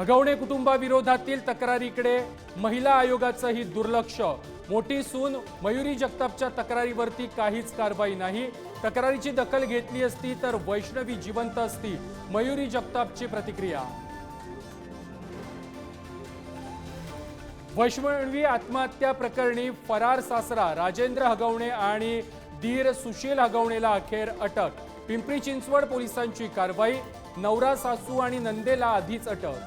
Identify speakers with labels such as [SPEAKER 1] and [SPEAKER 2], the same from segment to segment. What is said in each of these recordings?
[SPEAKER 1] हगवणे कुटुंबाविरोधातील तक्रारीकडे महिला आयोगाचंही दुर्लक्ष. मोठी सून मयुरी जगतापच्या तक्रारीवरती काहीच कारवाई नाही. तक्रारीची दखल घेतली असती तर वैष्णवी जिवंत असती मयुरी जगतापची प्रतिक्रिया. वैष्णवी आत्महत्या प्रकरणी फरार सासरा राजेंद्र हगवणे आणि धीर सुशील हगवणेला अखेर अटक. पिंपरी चिंचवड पोलिसांची कारवाई. नवरा सासू आणि नंदेला आधीच अटक.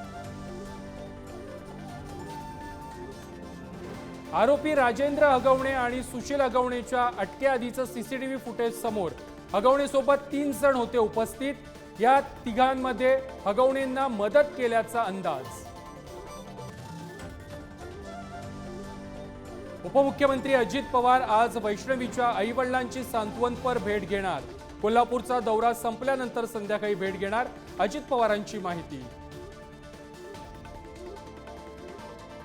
[SPEAKER 1] आरोपी राजेंद्र हगवणे आणि सुशील हगवणेच्या अटकेआधीचं सीसीटीव्ही फुटेज समोर हगवणेसोबत तीन जण होते उपस्थित. या तिघांमध्ये हगवणेंना मदत केल्याचा अंदाज. उपमुख्यमंत्री अजित पवार आज वैष्णवीच्या आईवडिलांची सांत्वनपर भेट घेणार. कोल्हापूरचा दौरा संपल्यानंतर संध्याकाळी भेट घेणार अजित पवारांची माहिती.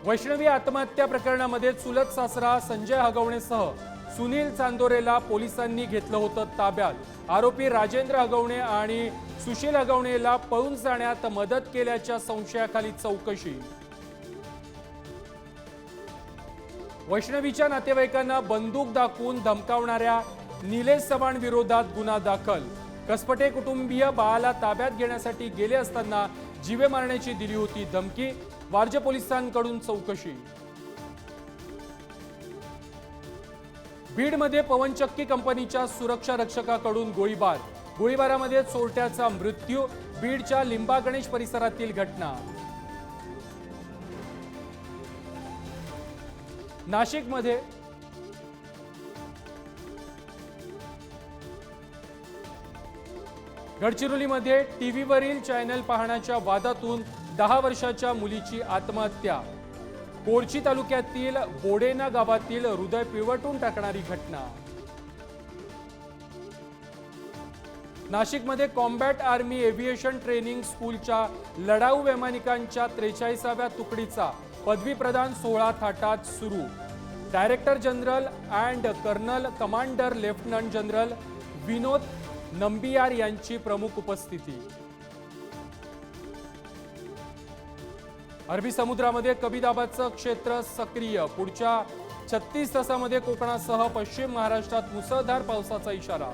[SPEAKER 1] वैष्णवी आत्महत्या प्रकरणामध्ये चुलत सासरा संजय हगवणेसह सुनील चांदोरेला पोलिसांनी घेतलं होतं ताब्यात. आरोपी राजेंद्र हगवणे आणि सुशील हगवणेला पळून जाण्यात मदत केल्याच्या संशयाखाली चौकशी. वैष्णवीच्या नातेवाईकांना बंदूक दाखवून धमकावणाऱ्या निलेश चव्हाण विरोधात गुन्हा दाखल. कसपटे कुटुंबीय बाळाला ताब्यात घेण्यासाठी गेले असताना जीवे मारण्याची दिली होती धमकी. वारजे पोलिसांकडून चौकशी. बीडमध्ये पवनचक्की कंपनीच्या सुरक्षा रक्षकाकडून गोळीबार. गोळीबारामध्ये चोरट्याचा मृत्यू बीडच्या लिंबा गणेश परिसरातील घटना. नाशिकमध्ये गडचिरोलीमध्ये टीव्हीवरील चॅनल पाहण्याच्या वादातून दहा वर्षाच्या मुलीची आत्महत्या. कोरची तालुक्यातील बोडेना गावातील हृदय पिळवटून टाकणारी घटना. नाशिकमध्ये कॉम्बॅट आर्मी एव्हिएशन ट्रेनिंग स्कूलच्या लढाऊ वैमानिकांच्या त्रेचाळीसाव्या तुकडीचा पदवीप्रदान सोहळा थाटात सुरू. Director general and colonel commander lieutenant general Vinod Nambiar यांची प्रमुख उपस्थिती. अरबी समुद्रामध्ये कमी दाबाचं क्षेत्र सक्रिय. पुढच्या छत्तीस तासामध्ये कोकणासह पश्चिम महाराष्ट्रात मुसळधार पावसाचा इशारा.